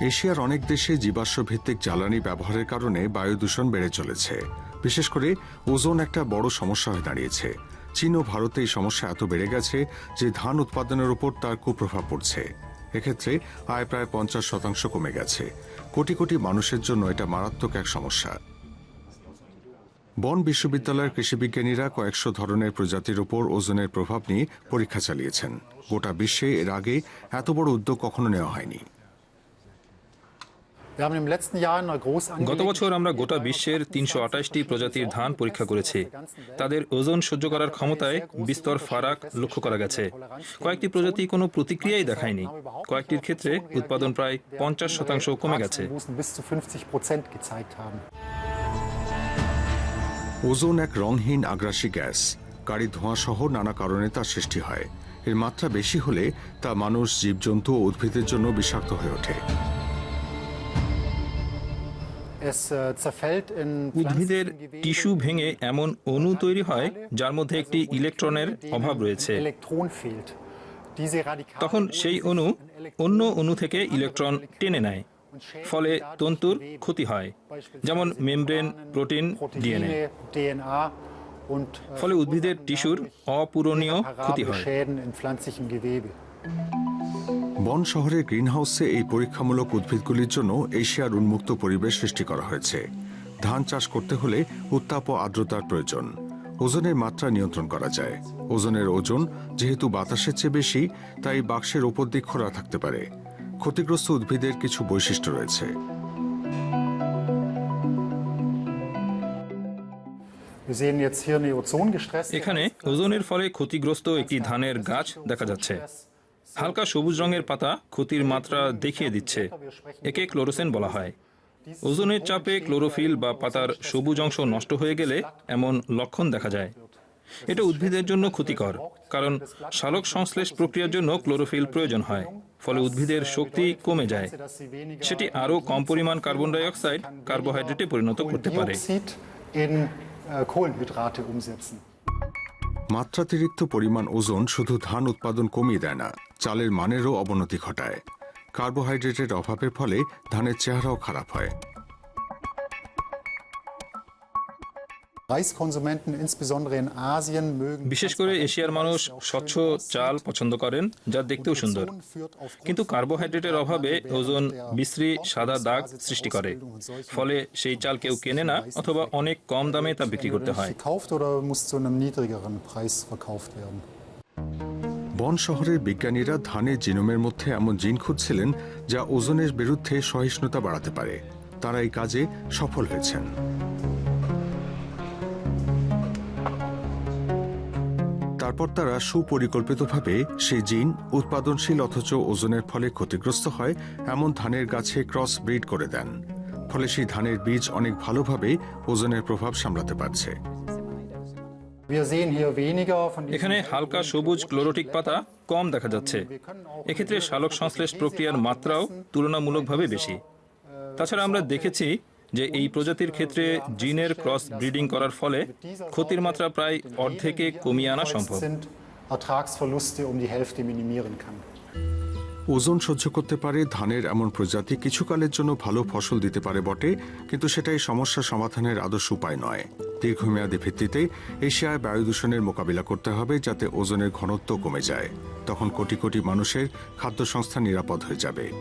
এশিয়ার অনেক দেশে জীবাশ্ম ভিত্তিক জ্বালানি ব্যবহারের কারণে বায়ু দূষণ বেড়ে চলেছে। বিশেষ করে ওজোন একটা বড় সমস্যা হয়ে দাঁড়িয়েছে। চীন ও ভারতে এই সমস্যা এত বেড়ে গেছে যে ধান উৎপাদনের উপর তার কুপ্রভাব পড়ছে। এক্ষেত্রে আয় প্রায় পঞ্চাশ শতাংশ কমে গেছে। কোটি কোটি মানুষের জন্য এটা মারাত্মক এক সমস্যা। বন বিশ্ববিদ্যালয়ের কৃষিবিজ্ঞানীরা কয়েকশো ধরনের প্রজাতির উপর ওজনের প্রভাব নিয়ে পরীক্ষা চালিয়েছেন। গোটা বিশ্বে এর আগে এত বড় উদ্যোগ কখনো নেওয়া হয়নি। গত বছর আমরা গোটা বিশ্বের তিনশো আঠাশটি প্রজাতির ধান পরীক্ষা করেছি। তাদের ওজন সহ্য করার ক্ষমতায় বিস্তর ফারাক লক্ষ্য করা গেছে। কয়েকটি প্রজাতি কোনো প্রতিক্রিয়াই দেখায়নি। কয়েকটির ক্ষেত্রে উৎপাদন প্রায় পঞ্চাশ শতাংশ কমে গেছে। ওজোন এক রংহীন আগ্রাসী গ্যাস। গাড়ি ধোঁয়া সহ নানা কারণে তার সৃষ্টি হয়। এর মাত্রা বেশি হলে তা মানুষ জীবজন্তু ও উদ্ভিদের জন্য বিষাক্ত হয়ে ওঠে। উদ্ভিদের টিস্যু ভেঙে এমন অণু তৈরি হয় যার মধ্যে একটি ইলেকট্রনের অভাব রয়েছে। তখন সেই অণু অন্য অণু থেকে ইলেকট্রন টেনে নেয় ফলে তন্তুর ক্ষতি হয় যেমন মেমব্রেন প্রোটিন ডিএনএ ফলে উদ্ভিদের টিস্যুর অপূরণীয় ক্ষতি হয়। বন শহরের গ্রিনহাউসে এই পরীক্ষামূলক উদ্ভিদগুলির জন্য এশিয়ার উন্মুক্ত পরিবেশ সৃষ্টি করা হয়েছে। ধান চাষ করতে হলে উত্তাপ ও আর্দ্রতার প্রয়োজন। ওজনের মাত্রা নিয়ন্ত্রণ করা যায়। ওজনের ওজন যেহেতু বাতাসের চেয়ে বেশি তাই বাক্সের ওপর দিক খোলা থাকতে পারে। ক্ষতিগ্রস্ত উদ্ভিদের কিছু বৈশিষ্ট্য রয়েছে। এখানে ওজনের ফলে ক্ষতিগ্রস্ত একটি ধানের গাছ দেখা যাচ্ছে। হালকা সবুজ রঙের পাতা ক্ষতির মাত্রা দেখিয়ে দিচ্ছে। একে ক্লোরোসেন বলা হয়। ওজনের চাপে ক্লোরোফিল বা পাতার সবুজ অংশ নষ্ট হয়ে গেলে এমন লক্ষণ দেখা যায়। এটা উদ্ভিদের জন্য ক্ষতিকর কারণ সালোক সংশ্লেষ প্রক্রিয়ার জন্য ক্লোরোফিল প্রয়োজন হয় ফলে উদ্ভিদের শক্তি কমে যায়। সেটি আরও কম পরিমাণ কার্বন ডাই অক্সাইড কার্বোহাইড্রেটে পরিণত করতে পারে। মাত্রাতিরিক্ত পরিমাণ ওজন শুধু ধান উৎপাদন কমিয়ে দেয় না চালের মানেরও অবনতি ঘটায়। কার্বোহাইড্রেটের অভাবের ফলে ধানের চেহারাও খারাপ হয়। বিশেষ করে এশিয়ার মানুষ স্বচ্ছ চাল পছন্দ করেন যা দেখতেও সুন্দর। কিন্তু কার্বোহাইড্রেটের অভাবে ওজন বিশ্রী সাদা দাগ সৃষ্টি করে। ফলে সেই চাল কেউ কেনে না অথবা অনেক কম দামে তা বিক্রি করতে হয়। বন শহরের বিজ্ঞানীরা ধানের জিনোমের মধ্যে এমন জিন খুঁজছিলেন যা ওজনের বিরুদ্ধে সহিষ্ণুতা বাড়াতে পারে। তারা এই কাজে সফল হয়েছেন। তারপর তারা সুপরিকল্পিতভাবে সেই জিন উৎপাদনশীল অথচ ওজনের ফলে ক্ষতিগ্রস্ত হয় এমন ধানের গাছে ক্রস ব্রিড করে দেন। ফলে সেই ধানের বীজ অনেক ভালোভাবে ওজনের প্রভাব সামলাতে পারছে। এখানে হালকা সবুজ ক্লোরোটিক পাতা কম দেখা যাচ্ছে। এক্ষেত্রে সালোক সংশ্লেষ প্রক্রিয়ার মাত্রাও তুলনামূলকভাবে বেশি। তাছাড়া আমরা দেখেছি যে এই প্রজাতির ক্ষেত্রে জিনের ক্রস ব্রিডিং করার ফলে ক্ষতির মাত্রা প্রায় অর্ধেকে কমিয়ে আনা সম্ভব। ওজন সহ্য করতে পারে ধানের এমন প্রজাতি কিছুকালের জন্য ভালো ফসল দিতে পারে বটে কিন্তু সেটাই সমস্যা সমাধানের আদর্শ উপায় নয়। দীর্ঘমেয়াদী ভিত্তিতে এশিয়ায় বায়ু দূষণের মোকাবিলা করতে হবে যাতে ওজনের ঘনত্ব কমে যায়। তখন কোটি কোটি মানুষের খাদ্য সংস্থা নিরাপদ হয়ে যাবে।